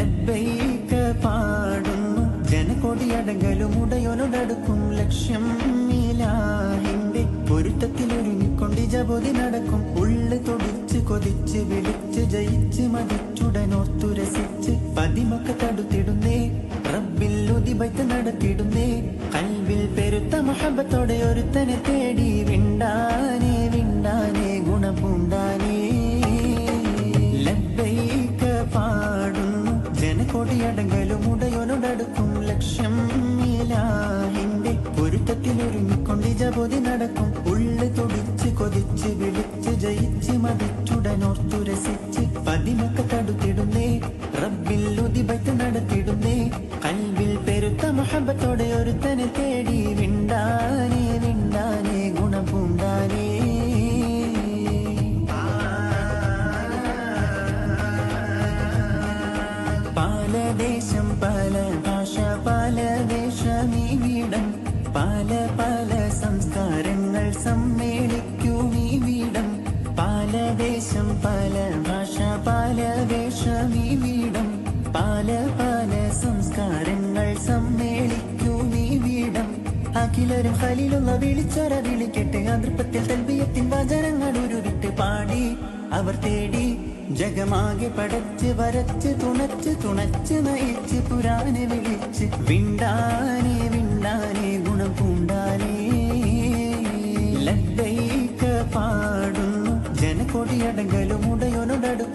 ലബ്ബൈക പാടുന്നു. ജനകോടിയടങ്കലും ഉടയോനോടടുക്കും ലക്ഷ്യം മീലാഹിന്റെ പൊരുത്തത്തിലൊരുങ്ങിക്കൊണ്ട് ജപോതി നടക്കും. ഉള്ളു തൊടിച്ച് കൊതിച്ച് വിളിച്ച് ജയിച്ച് മതിച്ചുടനോർത്തു രസിച്ച് പതിമൊക്കെ തടുത്തിടുന്നേ. റബ്ബിൽ ഉതിബൈത്ത് നടത്തിടുന്നേ. കൽവിൽ പെരുത്ത മഹബത്തോടെ ഒരുത്തനെ ജനകൊടിയടങ്കലും ഉടയോനോടടുക്കും. ലക്ഷ്യം മീലാഹിന്റെ പൊരുത്തത്തിലൊരുങ്ങിക്കൊണ്ട് ജപതി നടക്കും. ഉള്ളു തൊടിച്ച് കൊതിച്ച് വിളിച്ച് ജയിച്ച് മതിച്ചുടനോർത്തു രസിച്ച് പതിമൊക്കെ തടുത്തിടുന്നേ. റബ്ബിൽ ഉദിബത്ത് നടത്തിടുന്നേ. കൽവിൽ പെരുത്ത മഹബത്തോടെ ഒരുത്തനെ തേടി വിണ്ടാനേ പല ദേശം പല ഭാഷ പല വേഷമീവിടം. പല പല സംസ്കാരങ്ങൾ സമ്മേളിക്കും ഈ വീടം പല ഭാഷ പല വേഷമീവിടം. പല പല സംസ്കാരങ്ങൾ സമ്മേളിക്കും ഈ വീടം അഖിലരും ഖലീലുള്ള വിളിച്ചൊര വിളിക്കട്ടെ. അതൃപ്പത്തിൽ തൽബിയത്തിൻ വചനങ്ങൾ ഉരുവിട്ട് പാടി. അവർ തേടി ജഗമാകെ പടച്ച് വരച്ച് തുണച്ച് തുണച്ച് നയിച്ച് പുരാനെ വിളിച്ച് വിണ്ടാനെ വിണ്ടാനെ ഗുണം പൂണ്ടാനേ. ലഡ്ഡൈക്ക പാടുന്നു ജനക്കൊടിയടങ്കലും ഉടയൊനുടടും